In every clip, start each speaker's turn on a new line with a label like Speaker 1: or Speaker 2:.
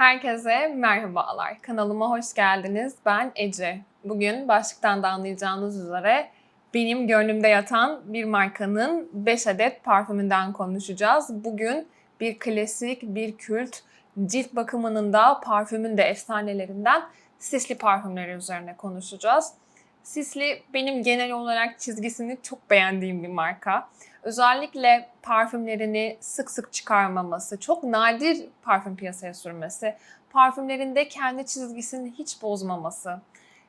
Speaker 1: Herkese merhabalar. Kanalıma hoş geldiniz. Ben Ece. Bugün başlıktan da anlayacağınız üzere benim gönlümde yatan bir markanın 5 adet parfümünden konuşacağız. Bugün bir klasik, bir kült, cilt bakımının da parfümün de efsanelerinden Sisli parfümleri üzerine konuşacağız. Sisli benim genel olarak çizgisini çok beğendiğim bir marka. Özellikle parfümlerini sık sık çıkarmaması, çok nadir parfüm piyasaya sürmesi, parfümlerinde kendi çizgisini hiç bozmaması,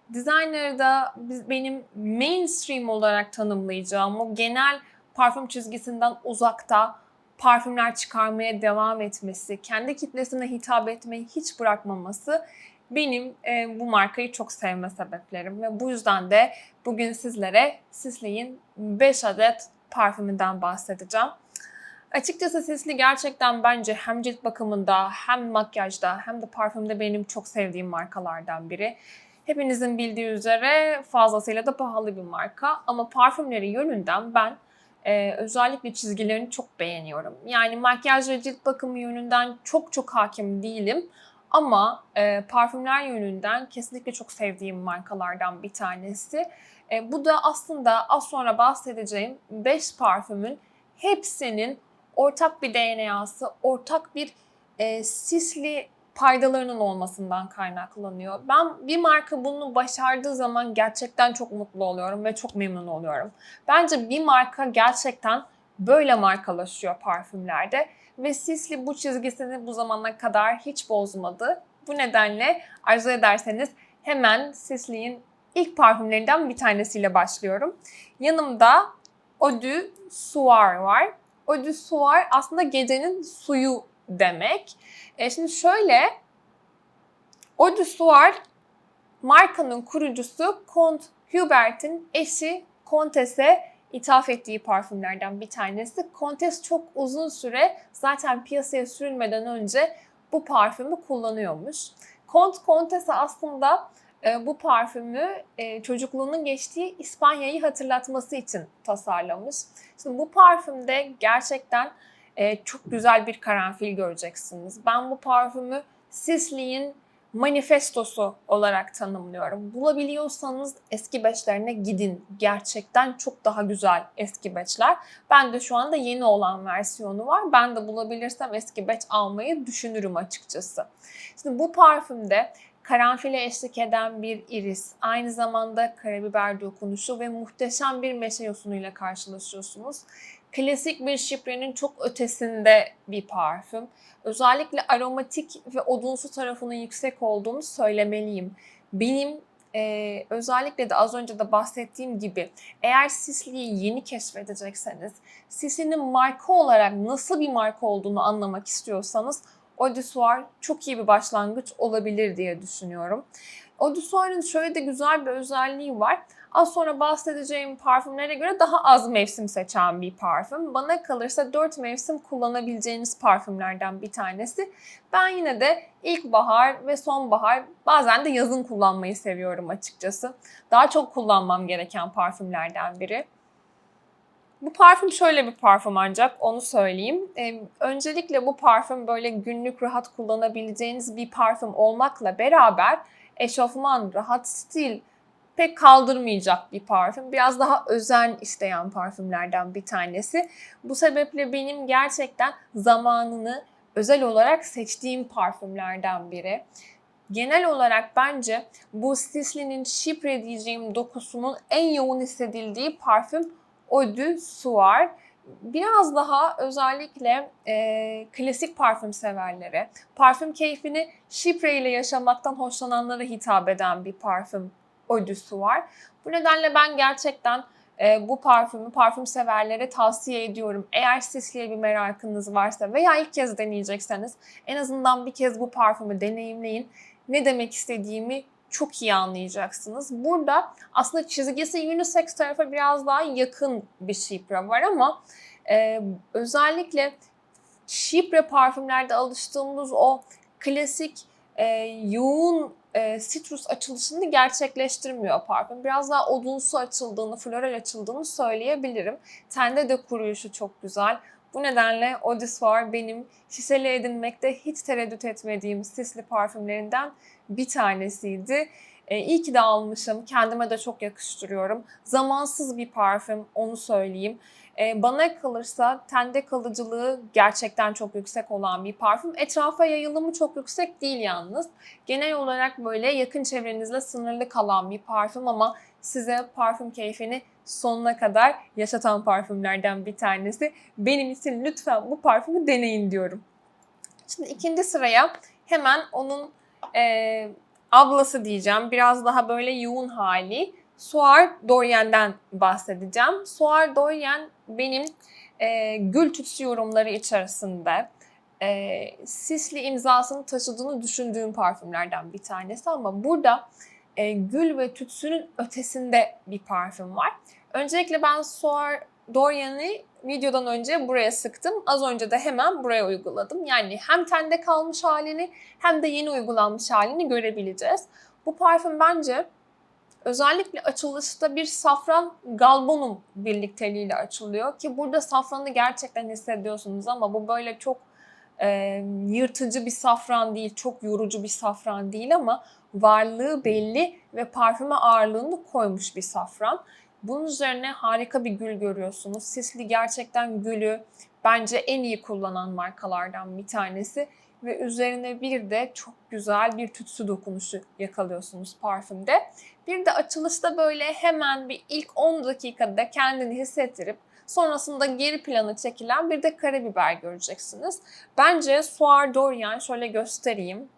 Speaker 1: designer'da biz- benim mainstream olarak tanımlayacağım o genel parfüm çizgisinden uzakta parfümler çıkarmaya devam etmesi, kendi kitlesine hitap etmeyi hiç bırakmaması benim e, bu markayı çok sevme sebeplerim ve bu yüzden de bugün sizlere Sisley'in 5 adet parfümünden bahsedeceğim. Açıkçası Sisley gerçekten bence hem cilt bakımında hem makyajda hem de parfümde benim çok sevdiğim markalardan biri. Hepinizin bildiği üzere fazlasıyla da pahalı bir marka ama parfümleri yönünden ben e, özellikle çizgilerini çok beğeniyorum. Yani makyaj ve cilt bakımı yönünden çok çok hakim değilim ama e, parfümler yönünden kesinlikle çok sevdiğim markalardan bir tanesi. E, bu da aslında az sonra bahsedeceğim 5 parfümün hepsinin ortak bir DNA'sı, ortak bir e, sisli paydalarının olmasından kaynaklanıyor. Ben bir marka bunu başardığı zaman gerçekten çok mutlu oluyorum ve çok memnun oluyorum. Bence bir marka gerçekten böyle markalaşıyor parfümlerde ve Sisli bu çizgisini bu zamana kadar hiç bozmadı. Bu nedenle arzu ederseniz hemen Sisli'nin ilk parfümlerinden bir tanesiyle başlıyorum. Yanımda Eau de Soir var. Eau de Soir aslında gecenin suyu demek. E şimdi şöyle Eau de Soir markanın kurucusu Comte Hubert'in eşi Comtesse ithaf ettiği parfümlerden bir tanesi. Comtesse çok uzun süre zaten piyasaya sürülmeden önce bu parfümü kullanıyormuş. Comte Comtesse aslında e, bu parfümü e, çocukluğunun geçtiği İspanya'yı hatırlatması için tasarlamış. Şimdi bu parfümde gerçekten e, çok güzel bir karanfil göreceksiniz. Ben bu parfümü Sisley'in manifestosu olarak tanımlıyorum. Bulabiliyorsanız eski beçlerine gidin. Gerçekten çok daha güzel eski beçler. Ben de şu anda yeni olan versiyonu var. Ben de bulabilirsem eski beç almayı düşünürüm açıkçası. Şimdi bu parfümde karanfile eşlik eden bir iris, aynı zamanda karabiber dokunuşu ve muhteşem bir meşe yosunuyla karşılaşıyorsunuz. Klasik bir şifrenin çok ötesinde bir parfüm. Özellikle aromatik ve odunsu tarafının yüksek olduğunu söylemeliyim. Benim e, özellikle de az önce de bahsettiğim gibi eğer Sisli'yi yeni keşfedecekseniz, Sisli'nin marka olarak nasıl bir marka olduğunu anlamak istiyorsanız Eau de Soir çok iyi bir başlangıç olabilir diye düşünüyorum. Eau de Soir'ın şöyle de güzel bir özelliği var. Az sonra bahsedeceğim parfümlere göre daha az mevsim seçen bir parfüm. Bana kalırsa 4 mevsim kullanabileceğiniz parfümlerden bir tanesi. Ben yine de ilkbahar ve sonbahar bazen de yazın kullanmayı seviyorum açıkçası. Daha çok kullanmam gereken parfümlerden biri. Bu parfüm şöyle bir parfüm ancak onu söyleyeyim. Ee, öncelikle bu parfüm böyle günlük rahat kullanabileceğiniz bir parfüm olmakla beraber eşofman, rahat stil pek kaldırmayacak bir parfüm. Biraz daha özen isteyen parfümlerden bir tanesi. Bu sebeple benim gerçekten zamanını özel olarak seçtiğim parfümlerden biri. Genel olarak bence bu Sisley'nin Chypre diyeceğim dokusunun en yoğun hissedildiği parfüm Eau de Soir. Biraz daha özellikle e, klasik parfüm severlere, parfüm keyfini şifre ile yaşamaktan hoşlananlara hitap eden bir parfüm De Soir. Bu nedenle ben gerçekten e, bu parfümü parfüm severlere tavsiye ediyorum. Eğer Sisley'e bir merakınız varsa veya ilk kez deneyecekseniz en azından bir kez bu parfümü deneyimleyin. Ne demek istediğimi çok iyi anlayacaksınız. Burada aslında çizgisi unisex tarafa biraz daha yakın bir şifre var ama e, özellikle şifre parfümlerde alıştığımız o klasik e, yoğun e, citrus açılışını gerçekleştirmiyor parfüm. Biraz daha odunsu açıldığını, floral açıldığını söyleyebilirim. Tende de kuruyuşu çok güzel. Bu nedenle Odyssey benim şişeli edinmekte hiç tereddüt etmediğim sisli parfümlerinden bir tanesiydi. E, iyi ki de almışım. Kendime de çok yakıştırıyorum. Zamansız bir parfüm, onu söyleyeyim. E, bana kalırsa tende kalıcılığı gerçekten çok yüksek olan bir parfüm. Etrafa yayılımı çok yüksek değil yalnız. Genel olarak böyle yakın çevrenizle sınırlı kalan bir parfüm ama size parfüm keyfini sonuna kadar yaşatan parfümlerden bir tanesi. Benim için lütfen bu parfümü deneyin diyorum. Şimdi ikinci sıraya hemen onun e, ablası diyeceğim. Biraz daha böyle yoğun hali. Soar Dorien'den bahsedeceğim. Soar Dorien benim e, gül tütsü yorumları içerisinde e, sisli imzasını taşıdığını düşündüğüm parfümlerden bir tanesi ama burada e, gül ve tütsünün ötesinde bir parfüm var. Öncelikle ben Soar Dorian'ı videodan önce buraya sıktım. Az önce de hemen buraya uyguladım. Yani hem tende kalmış halini hem de yeni uygulanmış halini görebileceğiz. Bu parfüm bence özellikle açılışta bir safran galbonum birlikteliğiyle açılıyor. Ki burada safranı gerçekten hissediyorsunuz ama bu böyle çok e, yırtıcı bir safran değil, çok yorucu bir safran değil ama varlığı belli ve parfüme ağırlığını koymuş bir safran. Bunun üzerine harika bir gül görüyorsunuz. Sisli gerçekten gülü bence en iyi kullanan markalardan bir tanesi. Ve üzerine bir de çok güzel bir tütsü dokunuşu yakalıyorsunuz parfümde. Bir de açılışta böyle hemen bir ilk 10 dakikada kendini hissettirip sonrasında geri plana çekilen bir de karabiber göreceksiniz. Bence Soir Dorian şöyle göstereyim.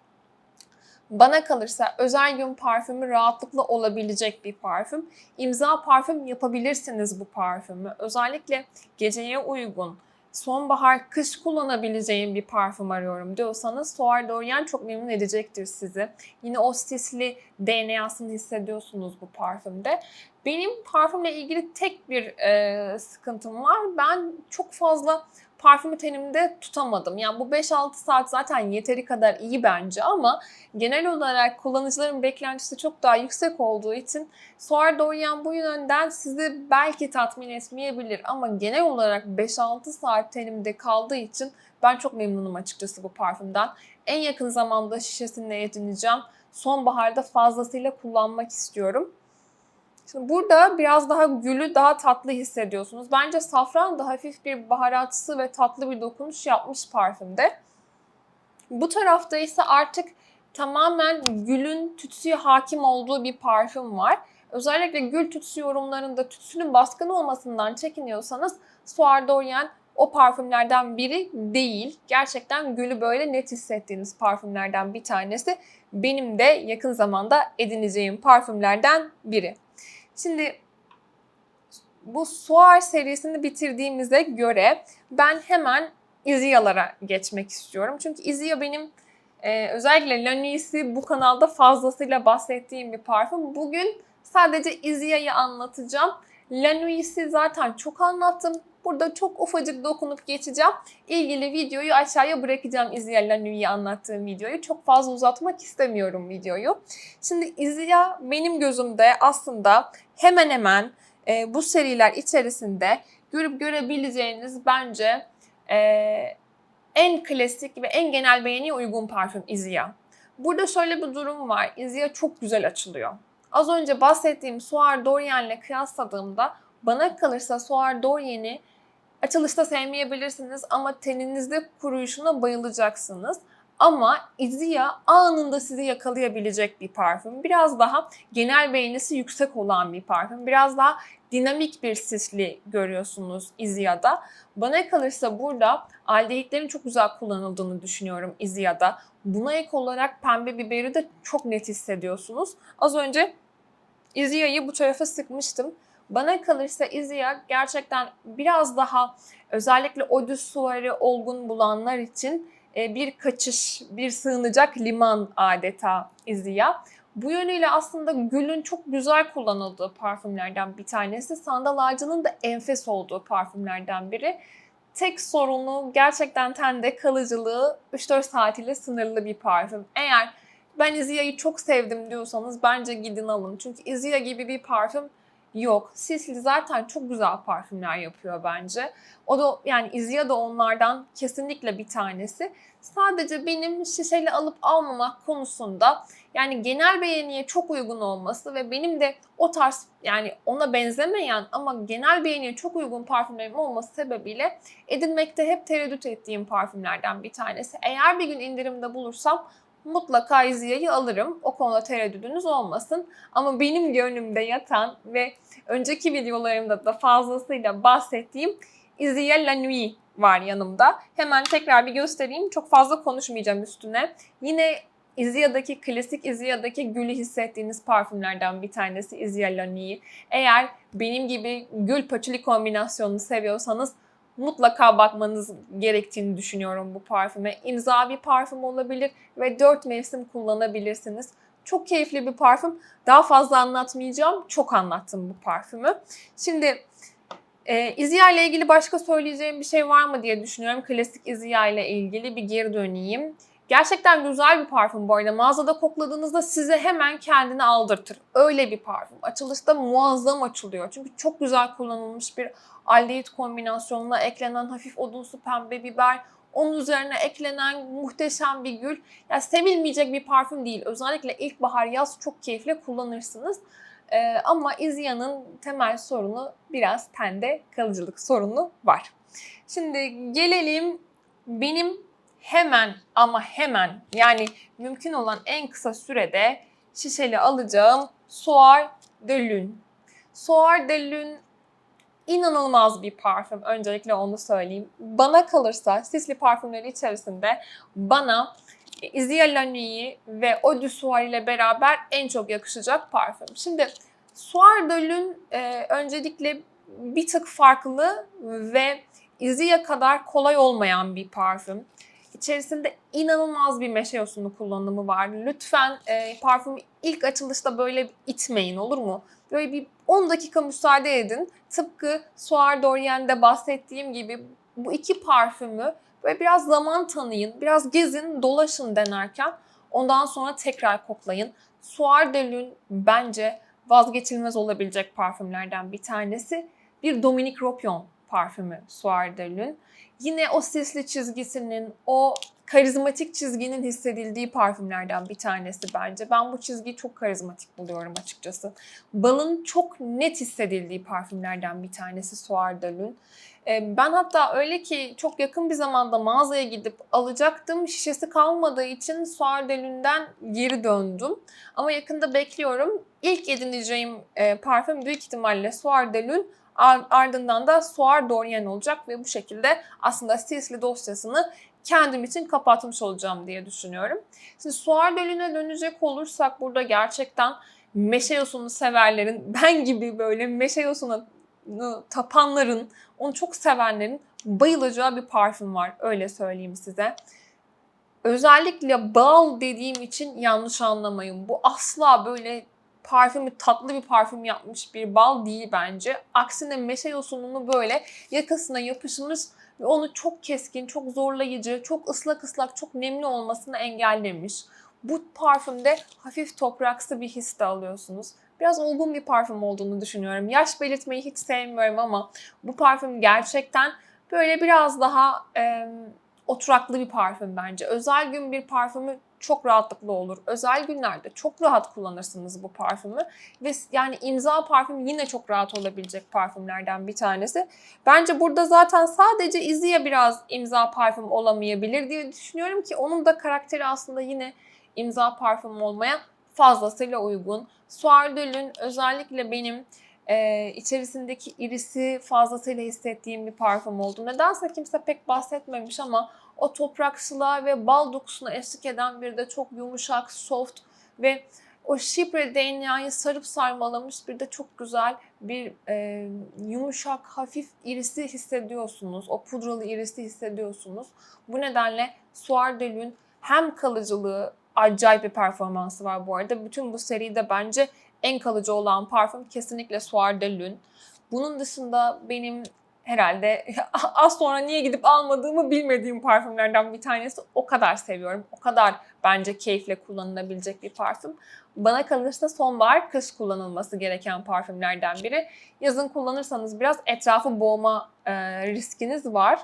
Speaker 1: Bana kalırsa özel gün parfümü rahatlıkla olabilecek bir parfüm. İmza parfüm yapabilirsiniz bu parfümü. Özellikle geceye uygun, sonbahar, kış kullanabileceğim bir parfüm arıyorum diyorsanız Soar Dorian çok memnun edecektir sizi. Yine o sisli DNA'sını hissediyorsunuz bu parfümde. Benim parfümle ilgili tek bir e, sıkıntım var. Ben çok fazla parfümü tenimde tutamadım. Yani bu 5-6 saat zaten yeteri kadar iyi bence ama genel olarak kullanıcıların beklentisi çok daha yüksek olduğu için Soar Dorian bu yönden sizi belki tatmin etmeyebilir ama genel olarak 5-6 saat tenimde kaldığı için ben çok memnunum açıkçası bu parfümden. En yakın zamanda şişesini edineceğim. Sonbaharda fazlasıyla kullanmak istiyorum. Şimdi burada biraz daha gülü daha tatlı hissediyorsunuz. Bence safran da hafif bir baharatsı ve tatlı bir dokunuş yapmış parfümde. Bu tarafta ise artık tamamen gülün tütsüye hakim olduğu bir parfüm var. Özellikle gül tütsü yorumlarında tütsünün baskın olmasından çekiniyorsanız Soir Dorian o parfümlerden biri değil. Gerçekten gülü böyle net hissettiğiniz parfümlerden bir tanesi. Benim de yakın zamanda edineceğim parfümlerden biri. Şimdi bu Soar serisini bitirdiğimize göre ben hemen Izia'lara geçmek istiyorum. Çünkü Izia benim e, özellikle La bu kanalda fazlasıyla bahsettiğim bir parfüm. Bugün sadece Izia'yı anlatacağım. La zaten çok anlattım. Burada çok ufacık dokunup geçeceğim. İlgili videoyu aşağıya bırakacağım Izia La anlattığım videoyu. Çok fazla uzatmak istemiyorum videoyu. Şimdi Izia benim gözümde aslında hemen hemen e, bu seriler içerisinde görüp görebileceğiniz bence e, en klasik ve en genel beğeniye uygun parfüm Izia. Burada şöyle bir durum var. Izia çok güzel açılıyor. Az önce bahsettiğim Soir Dorian ile kıyasladığımda bana kalırsa Soir Dorian'i açılışta sevmeyebilirsiniz ama teninizde kuruyuşuna bayılacaksınız. Ama Izia anında sizi yakalayabilecek bir parfüm. Biraz daha genel beğenisi yüksek olan bir parfüm. Biraz daha dinamik bir sisli görüyorsunuz Izia'da. Bana kalırsa burada aldehitlerin çok güzel kullanıldığını düşünüyorum Izia'da. Buna ek olarak pembe biberi de çok net hissediyorsunuz. Az önce Izia'yı bu tarafa sıkmıştım. Bana kalırsa Izia gerçekten biraz daha özellikle Odüs suarı olgun bulanlar için e, bir kaçış, bir sığınacak liman adeta Izia. Bu yönüyle aslında gülün çok güzel kullanıldığı parfümlerden bir tanesi. Sandal ağacının da enfes olduğu parfümlerden biri. Tek sorunu gerçekten tende kalıcılığı 3-4 saat ile sınırlı bir parfüm. Eğer ben Izia'yı çok sevdim diyorsanız bence gidin alın. Çünkü Izia gibi bir parfüm Yok. Sisley zaten çok güzel parfümler yapıyor bence. O da yani Izia da onlardan kesinlikle bir tanesi. Sadece benim şişeli alıp almamak konusunda yani genel beğeniye çok uygun olması ve benim de o tarz yani ona benzemeyen ama genel beğeniye çok uygun parfümlerim olması sebebiyle edinmekte hep tereddüt ettiğim parfümlerden bir tanesi. Eğer bir gün indirimde bulursam mutlaka Izia'yı alırım. O konuda tereddüdünüz olmasın. Ama benim gönlümde yatan ve önceki videolarımda da fazlasıyla bahsettiğim Izia La Nuit var yanımda. Hemen tekrar bir göstereyim. Çok fazla konuşmayacağım üstüne. Yine Izia'daki klasik Izia'daki gülü hissettiğiniz parfümlerden bir tanesi Izia La Nuit. Eğer benim gibi gül paçuli kombinasyonunu seviyorsanız mutlaka bakmanız gerektiğini düşünüyorum bu parfüme. İmza bir parfüm olabilir ve 4 mevsim kullanabilirsiniz. Çok keyifli bir parfüm. Daha fazla anlatmayacağım. Çok anlattım bu parfümü. Şimdi e, İzya ile ilgili başka söyleyeceğim bir şey var mı diye düşünüyorum. Klasik İzya ile ilgili bir geri döneyim. Gerçekten güzel bir parfüm bu arada. Mağazada kokladığınızda size hemen kendini aldırtır. Öyle bir parfüm. Açılışta muazzam açılıyor. Çünkü çok güzel kullanılmış bir aldehit kombinasyonuna eklenen hafif odunsu pembe biber, onun üzerine eklenen muhteşem bir gül. Yani sevilmeyecek bir parfüm değil. Özellikle ilkbahar yaz çok keyifle kullanırsınız. Ee, ama Izia'nın temel sorunu biraz tende kalıcılık sorunu var. Şimdi gelelim benim hemen ama hemen yani mümkün olan en kısa sürede şişeli alacağım Soir de Lune. Soir de Lune inanılmaz bir parfüm. Öncelikle onu söyleyeyim. Bana kalırsa sisli parfümleri içerisinde bana Izia La Nuit ve Eau du Soir ile beraber en çok yakışacak parfüm. Şimdi Soir de Lune e, öncelikle bir tık farklı ve Izia kadar kolay olmayan bir parfüm. İçerisinde inanılmaz bir meşe yosunu kullanımı var. Lütfen e, parfümü ilk açılışta böyle itmeyin olur mu? Böyle bir 10 dakika müsaade edin. Tıpkı Soir d'Orient'de bahsettiğim gibi bu iki parfümü böyle biraz zaman tanıyın, biraz gezin, dolaşın denerken ondan sonra tekrar koklayın. Soir de bence vazgeçilmez olabilecek parfümlerden bir tanesi. Bir Dominique Ropion parfümü Soir de Lune. Yine o sisli çizgisinin, o karizmatik çizginin hissedildiği parfümlerden bir tanesi bence. Ben bu çizgiyi çok karizmatik buluyorum açıkçası. Balın çok net hissedildiği parfümlerden bir tanesi Lune. Ee, ben hatta öyle ki çok yakın bir zamanda mağazaya gidip alacaktım. Şişesi kalmadığı için Soir de Lune'den geri döndüm. Ama yakında bekliyorum. İlk edineceğim parfüm büyük ihtimalle Soir de Lune ardından da Soir d'Orient olacak ve bu şekilde aslında Sisley dosyasını kendim için kapatmış olacağım diye düşünüyorum. Şimdi Soir Dölü'ne dönecek olursak burada gerçekten meşe yosunu severlerin, ben gibi böyle meşe yosuna tapanların, onu çok sevenlerin bayılacağı bir parfüm var. Öyle söyleyeyim size. Özellikle bal dediğim için yanlış anlamayın. Bu asla böyle parfümü tatlı bir parfüm yapmış bir bal değil bence. Aksine meşe yosununu böyle yakasına yapışmış ve onu çok keskin, çok zorlayıcı, çok ıslak ıslak, çok nemli olmasını engellemiş. Bu parfümde hafif topraksı bir his de alıyorsunuz. Biraz olgun bir parfüm olduğunu düşünüyorum. Yaş belirtmeyi hiç sevmiyorum ama bu parfüm gerçekten böyle biraz daha e, oturaklı bir parfüm bence. Özel gün bir parfümü çok rahatlıkla olur. Özel günlerde çok rahat kullanırsınız bu parfümü. Ve yani imza parfüm yine çok rahat olabilecek parfümlerden bir tanesi. Bence burada zaten sadece Izzy'ye biraz imza parfüm olamayabilir diye düşünüyorum ki onun da karakteri aslında yine imza parfüm olmaya fazlasıyla uygun. Lune özellikle benim e, içerisindeki irisi fazlasıyla hissettiğim bir parfüm oldu. Nedense kimse pek bahsetmemiş ama o topraksılığa ve bal dokusuna eşlik eden bir de çok yumuşak, soft ve o şipre DNA'yı sarıp sarmalamış bir de çok güzel bir e, yumuşak, hafif irisi hissediyorsunuz. O pudralı irisi hissediyorsunuz. Bu nedenle Soir de Lune hem kalıcılığı acayip bir performansı var bu arada. Bütün bu seride bence en kalıcı olan parfüm kesinlikle Soir de Lune. Bunun dışında benim herhalde az sonra niye gidip almadığımı bilmediğim parfümlerden bir tanesi. O kadar seviyorum. O kadar bence keyifle kullanılabilecek bir parfüm. Bana kalırsa sonbahar kış kullanılması gereken parfümlerden biri. Yazın kullanırsanız biraz etrafı boğma e, riskiniz var.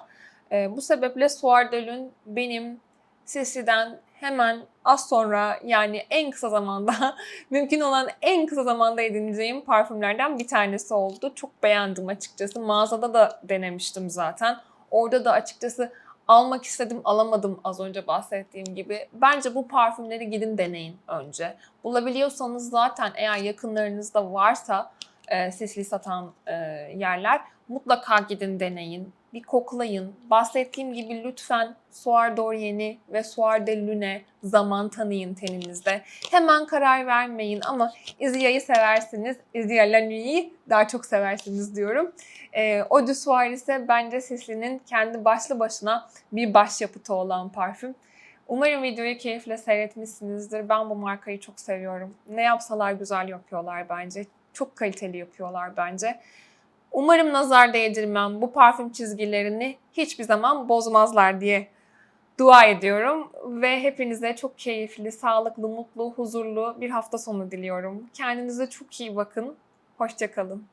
Speaker 1: E, bu sebeple Soir de Lune benim Sisi'den hemen az sonra yani en kısa zamanda mümkün olan en kısa zamanda edineceğim parfümlerden bir tanesi oldu. Çok beğendim açıkçası. Mağazada da denemiştim zaten. Orada da açıkçası almak istedim alamadım az önce bahsettiğim gibi. Bence bu parfümleri gidin deneyin önce. Bulabiliyorsanız zaten eğer yakınlarınızda varsa e, sisli satan e, yerler mutlaka gidin deneyin. Bir koklayın. Bahsettiğim gibi lütfen Soir d'Orient'i ve Soir de Lune zaman tanıyın teninizde. Hemen karar vermeyin ama Izia'yı seversiniz. Izia La Nuit'i daha çok seversiniz diyorum. E, Eau de Soir ise bence Sisli'nin kendi başlı başına bir başyapıtı olan parfüm. Umarım videoyu keyifle seyretmişsinizdir. Ben bu markayı çok seviyorum. Ne yapsalar güzel yapıyorlar bence. Çok kaliteli yapıyorlar bence. Umarım nazar değdirmem bu parfüm çizgilerini hiçbir zaman bozmazlar diye dua ediyorum. Ve hepinize çok keyifli, sağlıklı, mutlu, huzurlu bir hafta sonu diliyorum. Kendinize çok iyi bakın. Hoşçakalın.